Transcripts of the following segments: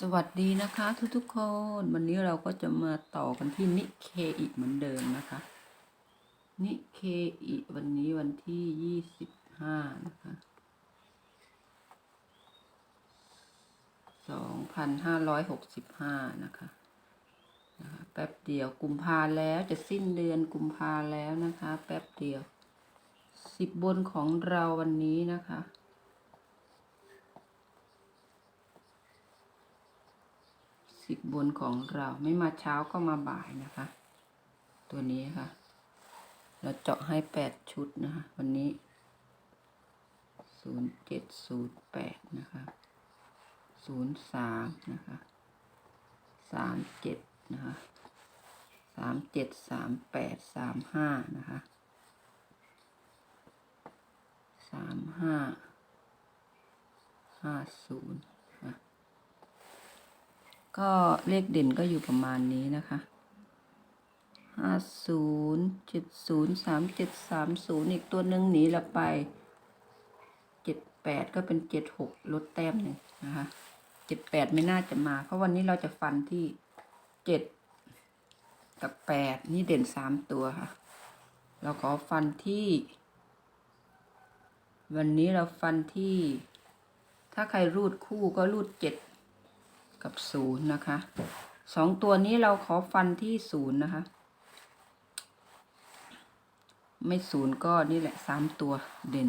สวัสดีนะคะทุกๆคน วันนี้เราก็จะมาต่อกันที่นิเคอีเหมือนเดิมนะคะ นิเคอีวันนี้วันที่ยี่สิบห้านะคะสองพันห้าร้อยหกสิบห้านะคะนะคะ แป๊บเดียวกุมภาแล้วจะสิ้นเดือนกุมภาแล้วนะคะ แป๊บเดียวสิบบนของเราวันนี้นะคะ สิบบนของเราไม่มาเช้าก็มาบ่ายนะคะ ตัวนี้ค่ะ เราเจาะให้แปดชุดนะคะ วันนี้ศูนย์เจ็ดศูนย์แปดนะคะศูนย์สามนะคะสามเจ็ดนะคะสามเจ็ดสามแปดสามห้านะคะสามห้าห้าศูนย์ ก็เลขเด่นก็อยู่ประมาณนี้นะคะห้าศูนย์เจ็ดศูนย์สามเจ็ดสามศูนย์อีกตัวหนึ่งหนีละไปเจ็ดแปดก็เป็นเจ็ดหกลดแต้มหนึ่งนะคะเจ็ดแปดไม่น่าจะมา เพราะวันนี้เราจะฟันที่เจ็ดกับแปดนี่เด่นสามตัวค่ะ เราขอฟันที่ วันนี้เราฟันที่ ถ้าใครรูดคู่ก็รูดเจ็ด กับศูนย์นะคะสองตัวนี้เราขอฟันที่ศูนย์นะคะ ไม่ศูนย์ก็นี่แหละสามตัวเด่น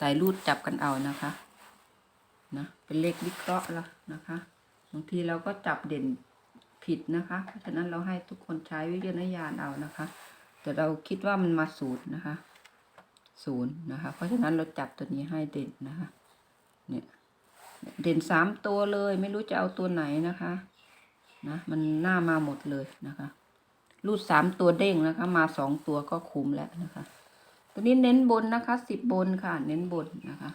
สายรูดจับกันเอานะคะนะเป็นเลขวิเคราะห์ละนะคะบางทีเราก็จับเด่นผิดนะคะ เพราะฉะนั้นเราให้ทุกคนใช้วิจารณญาณเอานะคะ แต่เราคิดว่ามันมาศูนย์นะคะศูนย์นะคะ เพราะฉะนั้นเราจับตัวนี้ให้เด่นนะคะ เนี่ย เด่นสามตัวเลยไม่รู้จะเอาตัวไหนนะคะนะมันหน้ามาหมดเลยนะคะ รูดสามตัวเด้งนะคะ มาสองตัวก็คุ้มแล้วนะคะ ตัวนี้เน้นบนนะคะสิบบนค่ะ เน้นบนนะคะ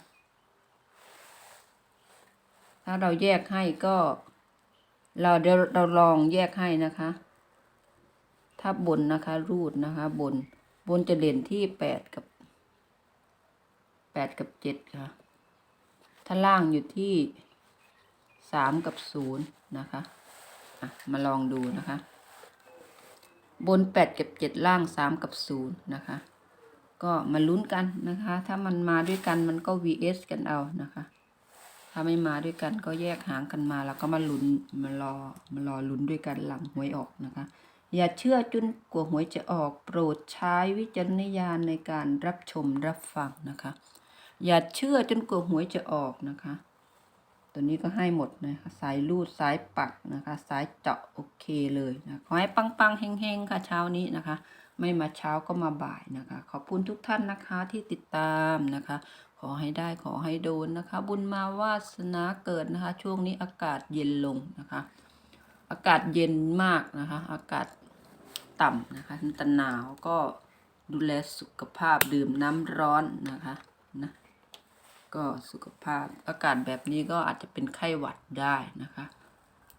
ถ้าเราแยกให้ก็ เราเดี๋ยวเราลองแยกให้นะคะ ถ้าบนนะคะ รูดนะคะ บน บนจะเด่นที่แปดกับแปดกับเจ็ดค่ะ ถ้าล่างอยู่ที่สามกับศูนย์นะคะอะมาลองดูนะคะ บนแปดกับเจ็ดล่างสามกับศูนย์นะคะ ก็มาลุ้นกันนะคะ ถ้ามันมาด้วยกันมันก็ vs กันเอานะคะ ถ้าไม่มาด้วยกันก็แยกหางกันมาแล้วก็มาลุ้นมารอมารอลุ้นด้วยกันหลังหวยออกนะคะ อย่าเชื่อจนกว่าหวยจะออกโปรดใช้วิจารณญาณในการรับชมรับฟังนะคะ อย่าเชื่อจนกว่าหวยจะออกนะคะ ตัวนี้ก็ให้หมดนะคะ สายรูดสายปักนะคะ สายเจาะโอเคเลยนะขอให้ปังปังๆเฮงๆค่ะเช้านี้นะคะ ไม่มาเช้าก็มาบ่ายนะคะ ขอบคุณทุกท่านนะคะที่ติดตามนะคะ ขอให้ได้ขอให้โดนนะคะ บุญมาวาสนาเกิดนะคะ ช่วงนี้อากาศเย็นลงนะคะ อากาศเย็นมากนะคะ อากาศต่ำนะคะแต่หนาวก็ดูแลสุขภาพดื่มน้ำร้อนนะคะนะ ก็สุขภาพอากาศแบบนี้ก็อาจจะเป็นไข้หวัดได้นะคะ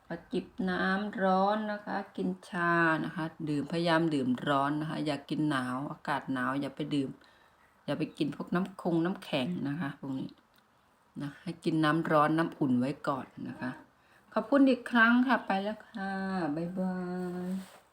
ก็จิบน้ำร้อนนะคะ กินชานะคะ ดื่มพยายามดื่มร้อนนะคะ อย่ากินหนาวอากาศหนาวอย่าไปดื่ม อย่าไปกินพวกน้ำคงน้ำแข็งนะคะพวกนี้นะให้กินน้ำร้อนน้ำอุ่นไว้ก่อนนะคะ ขอบคุณอีกครั้งค่ะไปแล้วค่ะ บ๊ายบาย